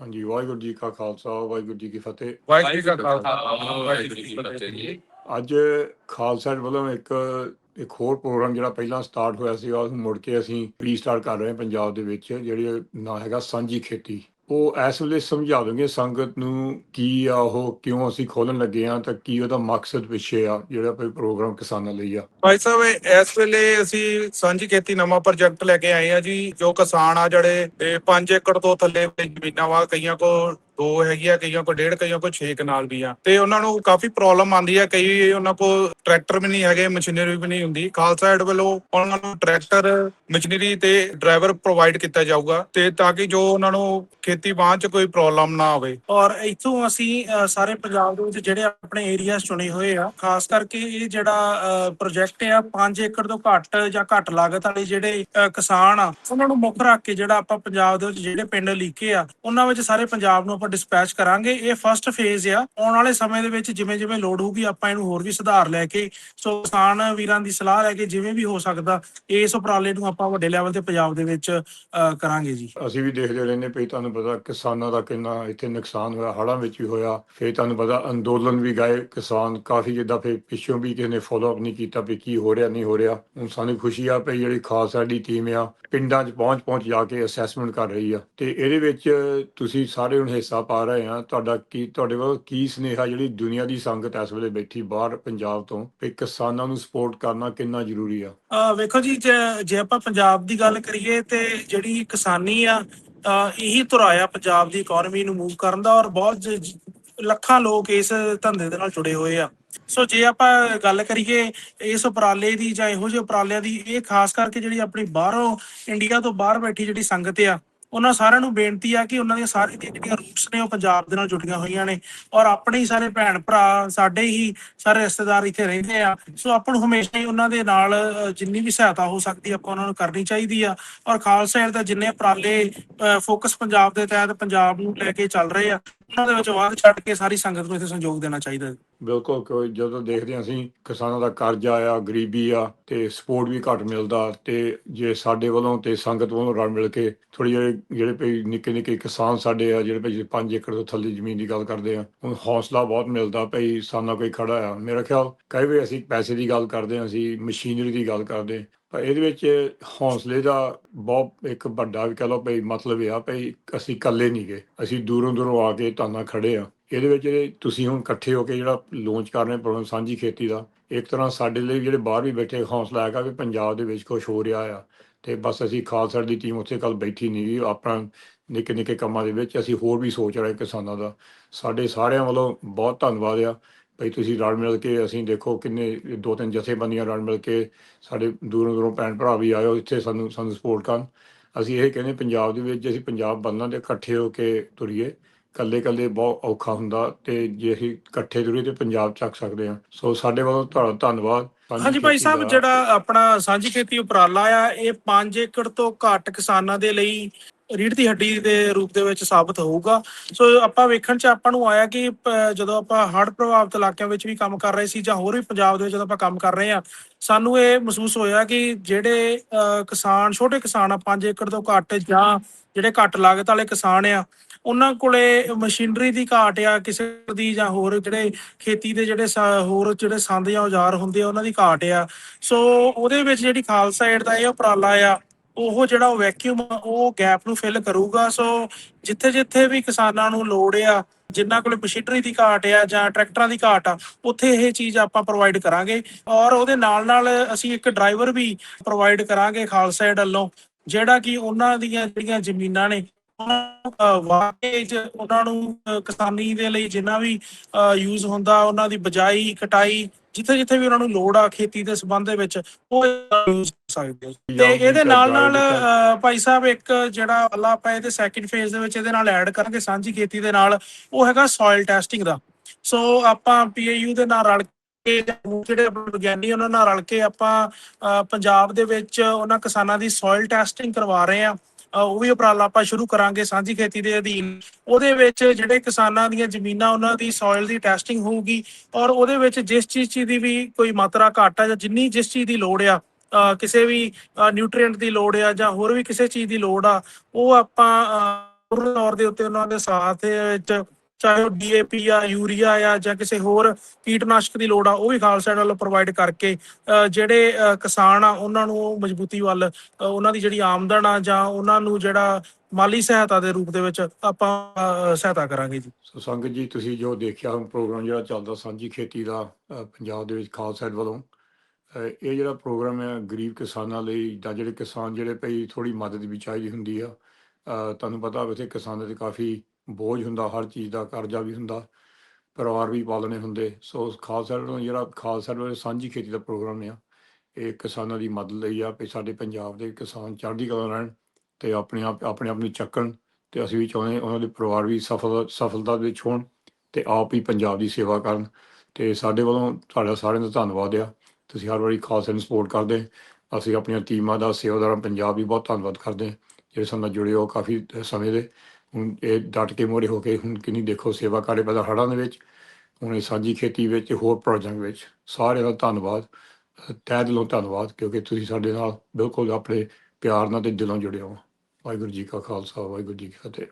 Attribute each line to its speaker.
Speaker 1: ਹਾਂਜੀ ਵਾਹਿਗੁਰੂ ਜੀ ਕਾ ਖਾਲਸਾ ਵਾਹਿਗੁਰੂ ਜੀ ਕੀ ਫਤਿਹ।
Speaker 2: ਵਾਹਿਗੁਰੂ ਜੀ ਕਾ ਖਾਲਸਾ ਵਾਹਿਗੁਰੂ ਜੀ ਕੀ ਫਤਿਹ ਜੀ।
Speaker 1: ਅੱਜ ਖਾਲਸਾ ਏਡ ਵੱਲੋਂ ਇੱਕ ਇੱਕ ਹੋਰ ਪ੍ਰੋਗਰਾਮ ਜਿਹੜਾ ਪਹਿਲਾਂ ਸਟਾਰਟ ਹੋਇਆ ਸੀ ਉਹ ਮੁੜ ਕੇ ਅਸੀਂ ਰੀਸਟਾਰਟ ਕਰ ਰਹੇ ਹਾਂ ਪੰਜਾਬ ਦੇ ਵਿੱਚ ਜਿਹੜੀ ਨਾਂ ਹੈਗਾ ਸਾਂਝੀ ਖੇਤੀ। ਉਹ ਇਸ ਵੇਲੇ ਸਮਝਾ ਸੰਗਤ ਨੂੰ ਕੀ ਆ ਉਹ, ਕਿਉਂ ਅਸੀਂ ਖੋਲਣ ਲੱਗੇ ਆ ਤਾਂ ਕੀ ਉਹਦਾ ਮਕਸਦ ਪਿੱਛੇ ਆ, ਜਿਹੜਾ ਕੋਈ ਪ੍ਰੋਗਰਾਮ ਕਿਸਾਨਾਂ ਲਈ ਆ।
Speaker 2: ਭਾਈ ਸਾਹਿਬ ਇਸ ਵੇਲੇ ਅਸੀਂ ਸਾਂਝੀ ਖੇਤੀ ਨਵਾਂ ਪ੍ਰੋਜੈਕਟ ਲੈ ਕੇ ਆਏ ਆ ਜੀ, ਜੋ ਕਿਸਾਨ ਆ ਜਿਹੜੇ 5 ਏਕੜ ਤੋਂ ਥੱਲੇ ਜ਼ਮੀਨਾਂ ਵਾ, ਕਈਆਂ ਕੋ ਦੋ ਹੈਗੀ ਕਈਆਂ ਕੋ ਡੇਢ, ਕਈਆਂ ਕੋ 6 ਕਨਾਲ ਵੀ ਆ। ਤੇ ਉਹਨਾਂ ਨੂੰ ਕਾਫੀ ਪ੍ਰੋਬਲਮ ਆਉਂਦੀ ਆ, ਕਈ ਉਹਨਾਂ ਕੋ ਟਰੈਕਟਰ ਵੀ ਨਹੀਂ ਹੈਗੇ ਮਸ਼ੀਨਰੀ ਵੀ ਨਹੀਂ ਹੁੰਦੀ। ਖਾਲਸਾ ਏਡ ਵੱਲੋਂ ਉਹਨਾਂ ਨੂੰ ਟਰੈਕਟਰ ਮਸ਼ੀਨਰੀ ਤੇ ਡਰਾਈਵਰ ਪ੍ਰੋਵਾਈਡ ਕੀਤਾ ਜਾਊਗਾ ਤੇ ਤਾਂ ਕਿ ਜੋ ਉਹਨਾਂ ਨੂੰ ਖੇਤੀ ਬਾਹ ਚ ਕੋਈ ਪ੍ਰੋਬਲਮ ਨਾ ਆਵੇ
Speaker 3: ਔਰ ਇੱਥੋਂ ਅਸੀਂ ਸਾਰੇ ਪੰਜਾਬ ਦੇ ਵਿੱਚ ਜਿਹੜੇ ਆਪਣੇ ਏਰੀਆਜ਼ ਚੁਣੇ ਹੋਏ ਆ, ਖਾਸ ਕਰਕੇ ਇਹ ਜਿਹੜਾ ਪ੍ਰੋਜੈਕਟ ਆ 5 ਏਕੜ ਤੋਂ ਘੱਟ ਜਾਂ ਘੱਟ ਲਾਗਤ ਵਾਲੇ ਜਿਹੜੇ ਕਿਸਾਨ ਆ, ਉਹਨਾਂ ਨੂੰ ਮੁੱਖ ਰੱਖ ਕੇ ਜਿਹੜਾ ਆਪਾਂ ਪੰਜਾਬ ਦੇ ਵਿੱਚ ਜਿਹੜੇ ਪਿੰਡ ਲੀਕੇ ਆ, ਉਹਨਾਂ ਵਿੱਚ ਸਾਰੇ ਪੰਜਾਬ ਨੂੰ ਆਪਾਂ ਡਿਸਪੈਚ ਕਰਾਂਗੇ। ਇਹ ਫਰਸਟ ਫੇਜ਼ ਆ। ਆਉਣ ਵਾਲੇ ਸਮੇਂ ਦੇ ਵਿੱਚ ਜਿਵੇਂ ਜਿਵੇਂ ਲੋਡ ਹੋਊਗੀ, ਆਪਾਂ ਇਹਨੂੰ ਹੋਰ ਵੀ ਸੁਧਾਰ ਲੈ ਕੇ, ਸੋ ਕਿਸਾਨ ਵੀਰਾਂ ਦੀ ਸਲਾਹ ਲੈ ਕੇ ਜਿਵੇਂ ਵੀ ਹੋ ਸਕਦਾ, ਇਸ ਉਪਰਾਲੇ ਨੂੰ ਆਪਾਂ ਵੱਡੇ ਲੈਵਲ ਤੇ ਪੰਜਾਬ ਦੇ ਵਿੱਚ ਕਰਾਂਗੇ ਜੀ।
Speaker 1: ਅਸੀਂ ਵੀ ਦੇਖਦੇ ਰਹਿੰਦੇ ਪਈ ਤੁਹਾਨੂੰ ਪਤਾ ਕਿਸਾਨਾਂ ਦਾ ਕਿੰਨਾ ਇੱਥੇ ਨੁਕਸਾਨ ਹੋਇਆ, ਹੜ੍ਹਾਂ ਵਿੱਚ ਵੀ ਹੋਇਆ। ਫਿਰ ਤੁਹਾਨੂੰ ਪਤਾ ਅੰਦੋਲਨ ਵੀ ਗਏ ਕਿਸਾਨ, ਕਾਫੀ ਜਿੱਦਾਂ ਫੇਰ ਪਿੱਛੋਂ ਵੀ ਕਿਸੇ ਨੇ ਫੋਲੋ ਅਪ ਨਹੀਂ ਕੀਤਾ ਵੀ ਕੀ ਹੋ ਰਿਹਾ, ਨਹੀਂ ਹੋ ਰਿਹਾ। ਹੁਣ ਸਾਨੂੰ ਖੁਸ਼ੀ ਆ ਪਈ ਜਿਹੜੀ ਖਾਸ ਸਾਡੀ ਟੀਮ ਆ, ਪਿੰਡਾਂ 'ਚ ਪਹੁੰਚ ਪਹੁੰਚ ਜਾ ਕੇ ਅਸੈਸਮੈਂਟ ਕਰ ਰਹੀ ਆ। ਤੇ ਇਹਦੇ ਵਿੱਚ ਤੁਸੀਂ ਸਾਰੇ ਹੁਣ ਹਿੱਸਾ ਪਾ ਰਹੇ ਆ ਤੁਹਾਡਾ ਕੀ, ਤੁਹਾਡੇ ਵੱਲ ਕੀ ਸਨੇਹਾ ਜਿਹੜੀ ਦੁਨੀਆ ਦੀ ਸੰਗਤ ਇਸ ਵੇਲੇ ਬੈਠੀ ਬਾਹਰ ਪੰਜਾਬ ਤੋਂ ਵੀ ਕਿਸਾਨਾਂ ਨੂੰ ਸਪੋਰਟ ਕਰਨਾ ਕਿੰਨਾ ਜ਼ਰੂਰੀ ਆ?
Speaker 3: ਅ, ਵੇਖੋ ਜੀ, ਜੇ- ਆਪਾਂ ਪੰਜਾਬ ਦੀ ਗੱਲ ਕਰੀਏ ਤੇ ਜਿਹੜੀ ਕਿਸਾਨੀ ਆ ਇਹੀ ਧੁਰਾਇਆ ਪੰਜਾਬ ਦੀ ਇਕਨੋਮੀ ਨੂੰ ਮੂਵ ਕਰਨ ਦਾ ਔਰ ਬਹੁਤ ਲੱਖਾਂ ਲੋਕ ਇਸ ਧੰਦੇ ਦੇ ਨਾਲ ਜੁੜੇ ਹੋਏ ਆ। ਸੋ ਜੇ ਆਪਾਂ ਗੱਲ ਕਰੀਏ ਇਸ ਉਪਰਾਲੇ ਦੀ ਜਾਂ ਇਹੋ ਜਿਹੇ ਉਪਰਾਲਿਆਂ ਦੀ, ਇਹ ਖਾਸ ਕਰਕੇ ਜਿਹੜੀ ਆਪਣੀ ਬਾਹਰੋਂ ਇੰਡੀਆ ਤੋਂ ਬਾਹਰ ਬੈਠੀ ਜਿਹੜੀ ਸੰਗਤ ਆ ਉਹਨਾਂ ਸਾਰਿਆਂ ਨੂੰ ਬੇਨਤੀ ਆ ਕਿ ਉਹਨਾਂ ਦੀਆਂ ਸਾਰੀਆਂ ਜਿਹੜੀਆਂ ਰੂਟਸ ਨੇ ਉਹ ਪੰਜਾਬ ਦੇ ਨਾਲ ਜੁੜੀਆਂ ਹੋਈਆਂ ਨੇ ਔਰ ਆਪਣੇ ਹੀ ਸਾਰੇ ਭੈਣ ਭਰਾ, ਸਾਡੇ ਹੀ ਸਾਰੇ ਰਿਸ਼ਤੇਦਾਰ ਇੱਥੇ ਰਹਿੰਦੇ ਆ। ਸੋ ਆਪਾਂ ਨੂੰ ਹਮੇਸ਼ਾ ਹੀ ਉਹਨਾਂ ਦੇ ਨਾਲ ਜਿੰਨੀ ਵੀ ਸਹਾਇਤਾ ਹੋ ਸਕਦੀ ਆਪਾਂ ਉਹਨਾਂ ਨੂੰ ਕਰਨੀ ਚਾਹੀਦੀ ਆ। ਔਰ ਖਾਲਸਾ ਏਡ ਦਾ ਜਿੰਨੇ ਉਪਰਾਲੇ ਫੋਕਸ ਪੰਜਾਬ ਦੇ ਤਹਿਤ ਪੰਜਾਬ ਨੂੰ ਲੈ ਕੇ ਚੱਲ ਰਹੇ ਆ ਉਹਨਾਂ ਦੇ ਵਿੱਚ ਵਾਧ ਛੱਡ ਕੇ ਸਾਰੀ ਸੰਗਤ ਨੂੰ ਇੱਥੇ ਸੰਯੋਗ ਦੇਣਾ ਚਾਹੀਦਾ
Speaker 1: ਬਿਲਕੁਲ, ਕੋਈ ਜਦੋਂ ਦੇਖਦੇ ਹਾਂ ਅਸੀਂ, ਕਿਸਾਨਾਂ ਦਾ ਕਰਜ਼ਾ ਆ, ਗਰੀਬੀ ਆ, ਤੇ ਸਪੋਰਟ ਵੀ ਘੱਟ ਮਿਲਦਾ, ਤੇ ਜੇ ਸਾਡੇ ਵੱਲੋਂ ਤੇ ਸੰਗਤ ਵੱਲੋਂ ਰਲ ਮਿਲ ਕੇ ਥੋੜੀ ਜਿਹੜੇ ਜਿਹੜੇ ਭਈ ਨਿੱਕੇ ਨਿੱਕੇ ਕਿਸਾਨ ਸਾਡੇ ਆ, ਜਿਹੜੇ ਭਈ 5 ਏਕੜ ਤੋਂ ਥੱਲੇ ਜ਼ਮੀਨ ਦੀ ਗੱਲ ਕਰਦੇ ਆ, ਹੁਣ ਹੌਸਲਾ ਬਹੁਤ ਮਿਲਦਾ ਭਈ ਸਾਨਾ ਕੋਈ ਖੜਾ ਆ। ਮੇਰਾ ਖਿਆਲ, ਕਈ ਵਾਰ ਅਸੀਂ ਪੈਸੇ ਦੀ ਗੱਲ ਕਰਦੇ ਹਾਂ, ਅਸੀਂ ਮਸ਼ੀਨਰੀ ਦੀ ਗੱਲ ਕਰਦੇ ਹਾਂ। ਪਰ ਇਹਦੇ ਵਿੱਚ ਹੌਸਲੇ ਦਾ ਬਹੁਤ ਇੱਕ ਵੱਡਾ ਵੀ ਕਹ ਲਓ ਭਈ ਮਤਲਬ ਇਹ ਆ ਭਈ ਅਸੀਂ ਇਕੱਲੇ ਨਹੀਂ ਗਏ। ਅਸੀਂ ਦੂਰੋਂ ਦੂਰੋਂ ਆ ਕੇ ਤੁਹਾਡੇ ਨਾਲ ਖੜੇ ਆ। ਇਹਦੇ ਵਿੱਚ ਤੁਸੀਂ ਹੁਣ ਇਕੱਠੇ ਹੋ ਕੇ ਜਿਹੜਾ ਲਾਂਚ ਕਰ ਰਹੇ ਹੋ ਪ੍ਰੋਗਰਾਮ ਸਾਂਝੀ ਖੇਤੀ ਦਾ, ਇੱਕ ਤਰ੍ਹਾਂ ਸਾਡੇ ਲਈ ਜਿਹੜੇ ਬਾਹਰ ਵੀ ਬੈਠੇ ਹੌਸਲਾ ਹੈਗਾ ਵੀ ਪੰਜਾਬ ਦੇ ਵਿੱਚ ਕੁਝ ਹੋ ਰਿਹਾ ਆ ਤੇ ਬਸ ਅਸੀਂ ਖਾਲਸਾ ਦੀ ਟੀਮ ਉੱਥੇ ਕੱਲ ਬੈਠੀ ਨਹੀਂ ਗਈ ਆਪਣਾ ਨਿੱਕੇ ਨਿੱਕੇ ਕੰਮਾਂ ਦੇ ਵਿੱਚ ਅਸੀਂ ਹੋਰ ਵੀ ਸੋਚ ਰਹੇ ਕਿਸਾਨਾਂ ਦਾ। ਸਾਡੇ ਸਾਰਿਆਂ ਵੱਲੋਂ ਬਹੁਤ ਧੰਨਵਾਦ ਆ। ਭਈ ਤੁਸੀਂ ਰਲ ਮਿਲ ਕੇ ਅਸੀਂ ਦੇਖੋ ਕਿੰਨੇ ਦੋ ਤਿੰਨ ਜਥੇਬੰਦੀਆਂ ਰਲ ਮਿਲ ਕੇ ਸਾਡੇ ਦੂਰੋਂ ਦੂਰੋਂ ਭੈਣ ਭਰਾ ਵੀ ਹੋ ਇੱਥੇ ਸਾਨੂੰ ਸਾਨੂੰ ਸਪੋਰਟ ਕਰਨ। ਅਸੀਂ ਇਹ ਕਹਿੰਦੇ ਪੰਜਾਬ ਦੇ ਵਿੱਚ ਜੇ ਅਸੀਂ ਪੰਜਾਬ ਬੰਨਾਂ ਦੇ ਇਕੱਠੇ ਹੋ ਕੇ ਤੁਰੀਏ। ਕੱਲੇ ਕੱਲੇ ਬਹੁਤ ਔਖਾ ਹੁੰਦਾ ਤੇ ਜੇ ਅਸੀਂ ਇਕੱਠੇ ਤੁਰੀਏ ਤੇ ਪੰਜਾਬ ਚੱਕ ਸਕਦੇ ਹਾਂ। ਸੋ ਸਾਡੇ ਵੱਲੋਂ ਤੁਹਾਡਾ ਧੰਨਵਾਦ।
Speaker 3: ਹਾਂਜੀ ਭਾਈ ਸਾਹਿਬ ਜਿਹੜਾ ਆਪਣਾ ਸਾਂਝੀ ਖੇਤੀ ਉਪਰਾਲਾ ਆ ਇਹ 5 ਏਕੜ ਤੋਂ ਘੱਟ ਕਿਸਾਨਾਂ ਦੇ ਲਈ ਰੀੜ ਦੀ ਹੱਡੀ ਦੇ ਰੂਪ ਦੇ ਵਿੱਚ ਸਾਬਤ ਹੋਊਗਾ। ਸੋ ਆਪਾਂ ਵੇਖਣ ਚ ਆਪਾਂ ਨੂੰ ਆਇਆ ਕਿ ਜਦੋਂ ਆਪਾਂ ਹੜ੍ਹ ਪ੍ਰਭਾਵਿਤ ਇਲਾਕਿਆਂ ਵਿੱਚ ਵੀ ਕੰਮ ਕਰ ਰਹੇ ਸੀ ਜਾਂ ਹੋਰ ਵੀ ਪੰਜਾਬ ਦੇ ਵਿੱਚ ਜਦੋਂ ਆਪਾਂ ਕੰਮ ਕਰ ਰਹੇ ਆ ਸਾਨੂੰ ਇਹ ਮਹਿਸੂਸ ਹੋਇਆ ਕਿ ਜਿਹੜੇ ਕਿਸਾਨ, ਛੋਟੇ ਕਿਸਾਨ ਆ 5 ਏਕੜ ਤੋਂ ਘੱਟ ਜਾਂ ਜਿਹੜੇ ਘੱਟ ਲਾਗਤ ਵਾਲੇ ਕਿਸਾਨ ਆ, ਉਹਨਾਂ ਕੋਲੇ ਮਸ਼ੀਨਰੀ ਦੀ ਘਾਟ ਆ, ਕਿਸੇ ਦੀ ਜਾਂ ਹੋਰ ਜਿਹੜੇ ਖੇਤੀ ਦੇ ਜਿਹੜੇ ਹੋਰ ਜਿਹੜੇ ਸੰਦ ਜਾਂ ਔਜ਼ਾਰ ਹੁੰਦੇ ਆ, ਉਹਨਾਂ ਦੀ ਘਾਟ ਆ। ਸੋ ਉਹਦੇ ਵਿੱਚ ਜਿਹੜੀ ਖਾਲਸਾ ਏਡ ਦਾ ਇਹ ਉਪਰਾਲਾ ਆ ਉਹ ਜਿਹੜਾ ਉਹ ਵੈਕਿਊਮ ਉਹ ਗੈਪ ਨੂੰ ਫਿਲ ਕਰੂਗਾ। ਸੋ ਜਿੱਥੇ ਜਿੱਥੇ ਵੀ ਕਿਸਾਨਾਂ ਨੂੰ ਲੋੜ ਆ ਜਿਨ੍ਹਾਂ ਕੋਲੇ ਮਸ਼ੀਨਰੀ ਦੀ ਘਾਟ ਆ ਜਾਂ ਟਰੈਕਟਰਾਂ ਦੀ ਘਾਟ ਆ ਉੱਥੇ ਇਹ ਚੀਜ਼ ਆਪਾਂ ਪ੍ਰੋਵਾਈਡ ਕਰਾਂਗੇ। ਔਰ ਉਹਦੇ ਨਾਲ ਨਾਲ ਅਸੀਂ ਇੱਕ ਡਰਾਈਵਰ ਵੀ ਪ੍ਰੋਵਾਈਡ ਕਰਾਂਗੇ ਖਾਲਸਾ ਏਡ ਵੱਲੋਂ ਜਿਹੜਾ ਕਿ ਉਹਨਾਂ ਦੀਆਂ ਜਿਹੜੀਆਂ ਜ਼ਮੀਨਾਂ ਨੇ ਉਹਨਾਂ ਨੂੰ, ਵਾਕਈ ਉਹਨਾਂ ਨੂੰ ਕਿਸਾਨੀ ਦੇ ਲਈ ਜਿੰਨਾ ਵੀ ਯੂਜ਼ ਹੁੰਦਾ ਉਹਨਾਂ ਦੀ ਬਜਾਈ ਕਟਾਈ ਜਿੱਥੇ ਜਿੱਥੇ ਵੀ ਉਹਨਾਂ ਨੂੰ ਲੋੜ ਆ ਖੇਤੀ ਦੇ ਸੰਬੰਧ ਦੇ ਵਿੱਚ ਉਹ ਯੂਜ਼ ਸਕਦੇ ਆ ਤੇ ਇਹਦੇ ਨਾਲ ਨਾਲ ਭਾਈ ਸਾਹਿਬ ਇੱਕ ਜਿਹੜਾ ਅੱਲਾ ਆਪਾਂ ਇਹਦੇ ਸੈਕਿੰਡ ਫੇਜ਼ ਦੇ ਵਿੱਚ ਇਹਦੇ ਨਾਲ ਐਡ ਕਰਾਂਗੇ ਸਾਂਝੀ ਖੇਤੀ ਦੇ ਨਾਲ ਉਹ ਹੈਗਾ ਸੋਇਲ ਟੈਸਟਿੰਗ ਦਾ। ਸੋ ਆਪਾਂ ਪੀਏਯੂ ਦੇ ਨਾਲ ਰਲ ਕੇ ਜਿਹੜੇ ਆਪਣੇ ਵਿਗਿਆਨੀ ਉਹਨਾਂ ਨਾਲ ਰਲ ਕੇ ਆਪਾਂ ਪੰਜਾਬ ਦੇ ਵਿੱਚ ਉਹਨਾਂ ਕਿਸਾਨਾਂ ਦੀ ਸੋਇਲ ਟੈਸਟਿੰਗ ਕਰਵਾ ਰਹੇ ਆ ਉਹ ਵੀ ਉਪਰਾਲਾ ਆਪਾਂ ਸ਼ੁਰੂ ਕਰਾਂਗੇ ਸਾਂਝੀ ਖੇਤੀ ਦੇ ਅਧੀਨ। ਉਹਦੇ ਵਿੱਚ ਜਿਹੜੇ ਕਿਸਾਨਾਂ ਦੀਆਂ ਜ਼ਮੀਨਾਂ ਉਹਨਾਂ ਦੀ ਸੋਇਲ ਦੀ ਟੈਸਟਿੰਗ ਹੋਊਗੀ ਔਰ ਉਹਦੇ ਵਿੱਚ ਜਿਸ ਚੀਜ਼ ਦੀ ਵੀ ਕੋਈ ਮਾਤਰਾ ਘੱਟ ਆ ਜਾਂ ਜਿੰਨੀ ਜਿਸ ਚੀਜ਼ ਦੀ ਲੋੜ ਆ ਕਿਸੇ ਵੀ ਨਿਊਟ੍ਰੀਐਂਟ ਦੀ ਲੋੜ ਆ ਜਾਂ ਹੋਰ ਵੀ ਕਿਸੇ ਚੀਜ਼ ਦੀ ਲੋੜ ਆ, ਉਹ ਆਪਾਂ ਪੂਰਨ ਤੌਰ ਦੇ ਉੱਤੇ ਉਹਨਾਂ ਦੇ ਸਾਥ ਵਿੱਚ ਚਾਹੇ ਉਹ ਡੀਏਪੀ ਆ, ਯੂਰੀਆ ਆ ਜਾਂ ਕਿਸੇ ਹੋਰ ਕੀਟਨਾਸ਼ਕ ਦੀ ਲੋੜ ਆ, ਉਹ ਵੀ ਖਾਲਸਾ ਵੱਲੋਂ ਪ੍ਰੋਵਾਈਡ ਕਰਕੇ ਜਿਹੜੇ ਕਿਸਾਨ ਆ, ਉਹਨਾਂ ਨੂੰ ਮਜ਼ਬੂਤੀ ਵੱਲ ਉਹਨਾਂ ਦੀ ਜਿਹੜੀ ਆਮਦਨ ਆ ਜਾਂ ਉਹਨਾਂ ਨੂੰ ਜਿਹੜਾ ਮਾਲੀ ਸਹਾਇਤਾ ਦੇ ਰੂਪ ਦੇ ਵਿੱਚ ਆਪਾਂ ਸਹਾਇਤਾ ਕਰਾਂਗੇ ਜੀ।
Speaker 1: ਸੋ ਸੰਗਤ ਜੀ, ਤੁਸੀਂ ਜੋ ਦੇਖਿਆ ਹੁਣ ਪ੍ਰੋਗਰਾਮ ਜਿਹੜਾ ਚੱਲਦਾ ਸਾਂਝੀ ਖੇਤੀ ਦਾ ਪੰਜਾਬ ਦੇ ਵਿੱਚ ਖਾਲਸਾ ਵੱਲੋਂ ਇਹ ਜਿਹੜਾ ਪ੍ਰੋਗਰਾਮ ਹੈ ਗਰੀਬ ਕਿਸਾਨਾਂ ਲਈ ਜਾਂ ਜਿਹੜੇ ਕਿਸਾਨ ਜਿਹੜੇ ਭਈ ਥੋੜੀ ਮਦਦ ਵੀ ਚਾਹੀਦੀ ਹੁੰਦੀ ਆ ਤੁਹਾਨੂੰ ਪਤਾ ਵੈਸੇ ਕਿਸਾਨਾਂ ਤੇ ਕਾਫੀ ਬੋਝ ਹੁੰਦਾ, ਹਰ ਚੀਜ਼ ਦਾ ਕਰਜ਼ਾ ਵੀ ਹੁੰਦਾ, ਪਰਿਵਾਰ ਵੀ ਪਾਲਣੇ ਹੁੰਦੇ, ਸੋ ਖਾਲਸਾ ਵੱਲੋਂ ਜਿਹੜਾ ਖਾਲਸਾ ਵੱਲੋਂ ਸਾਂਝੀ ਖੇਤੀ ਦਾ ਪ੍ਰੋਗਰਾਮ ਆ, ਇਹ ਕਿਸਾਨਾਂ ਦੀ ਮਦਦ ਲਈ ਆ ਵੀ ਸਾਡੇ ਪੰਜਾਬ ਦੇ ਕਿਸਾਨ ਚੜ੍ਹਦੀ ਕਲਾ ਰਹਿਣ ਤੇ ਆਪਣੇ ਆਪ ਆਪਣੇ ਆਪ ਨੂੰ ਚੱਕਣ ਤੇ ਅਸੀਂ ਵੀ ਚਾਹੁੰਦੇ ਉਹਨਾਂ ਦੇ ਪਰਿਵਾਰ ਵੀ ਸਫਲ, ਸਫਲਤਾ ਵਿੱਚ ਹੋਣ ਤੇ ਆਪ ਹੀ ਪੰਜਾਬ ਦੀ ਸੇਵਾ ਕਰਨ ਤੇ ਸਾਡੇ ਵੱਲੋਂ ਤੁਹਾਡਾ ਸਾਰਿਆਂ ਦਾ ਧੰਨਵਾਦ ਆ। ਤੁਸੀਂ ਹਰ ਵਾਰੀ ਖਾਲਸੇ ਨੂੰ ਸਪੋਰਟ ਕਰਦੇ। ਅਸੀਂ ਆਪਣੀਆਂ ਟੀਮਾਂ ਦਾ ਸੇਵਾਦਾਰਾਂ ਪੰਜਾਬ ਵੀ ਬਹੁਤ ਧੰਨਵਾਦ ਕਰਦੇ ਜਿਹੜੇ ਸਾਡੇ ਨਾਲ ਜੁੜੇ ਹੋ ਕਾਫੀ ਸਮੇਂ ਦੇ। ਹੁਣ ਇਹ ਡਟ ਕੇ ਮੋੜੇ ਹੋ ਕੇ ਹੁਣ ਕਿੰਨੀ ਦੇਖੋ ਸੇਵਾ ਕਾਰੇ ਪਹਿਲਾਂ ਹੜ੍ਹਾਂ ਦੇ ਵਿੱਚ ਹੁਣ ਇਹ ਸਾਂਝੀ ਖੇਤੀ ਵਿੱਚ ਹੋਰ ਪ੍ਰੋਜੈਕਟ ਵਿੱਚ ਸਾਰਿਆਂ ਦਾ ਧੰਨਵਾਦ। ਅ, ਤਹਿ ਦਿਲੋਂ ਧੰਨਵਾਦ ਕਿਉਂਕਿ ਤੁਸੀਂ ਸਾਡੇ ਨਾਲ ਬਿਲਕੁਲ ਆਪਣੇ ਪਿਆਰ ਨਾਲ ਤੇ ਦਿਲੋਂ ਜੁੜੇ ਹੋ। ਵਾਹਿਗੁਰੂ ਜੀ ਕਾ ਖਾਲਸਾ ਵਾਹਿਗੁਰੂ ਜੀ ਕੀ ਫਤਿਹ।